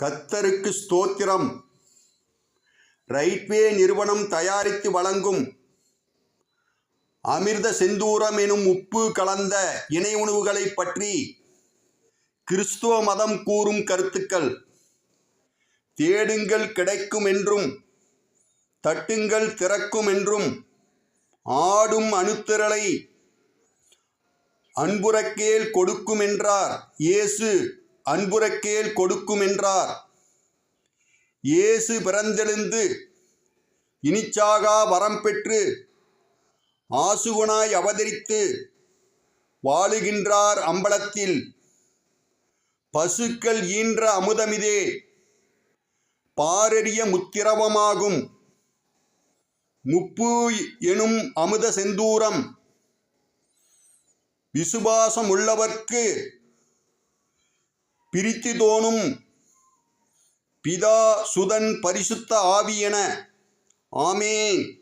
கத்தருக்கு ஸ்தோத்திரம். ரைட்வே நிறுவனம் தயாரித்து வழங்கும் அமிர்த செந்தூரம் எனும் உப்பு கலந்த இணை உணவுகளை பற்றி கிறிஸ்துவ மதம் கூறும் கருத்துக்கள். தேடுங்கள் கிடைக்கும் என்றும் தட்டுங்கள் திறக்கும் என்றும் ஆடும் அணுத்திரளை அன்புறக்கேல் கொடுக்கும் என்றார் இயேசு. அன்புறக்கேல் கொடுக்கும் என்றார் இயேசு பிறந்தெழுந்து இனிச்சாகா வரம் பெற்று ஆசுகுணாய் அவதரித்து வாழுகின்றார் அம்பலத்தில். பசுக்கள் ஈன்ற அமுதமிதே பாரறிய முத்திரவமாகும். முப்பு எனும் அமுத செந்தூரம் விசுவாசம் உள்ளவர்க்கு பிரித்து தோணும் பிதா சுதன் பரிசுத்த ஆவி என. ஆமேன்.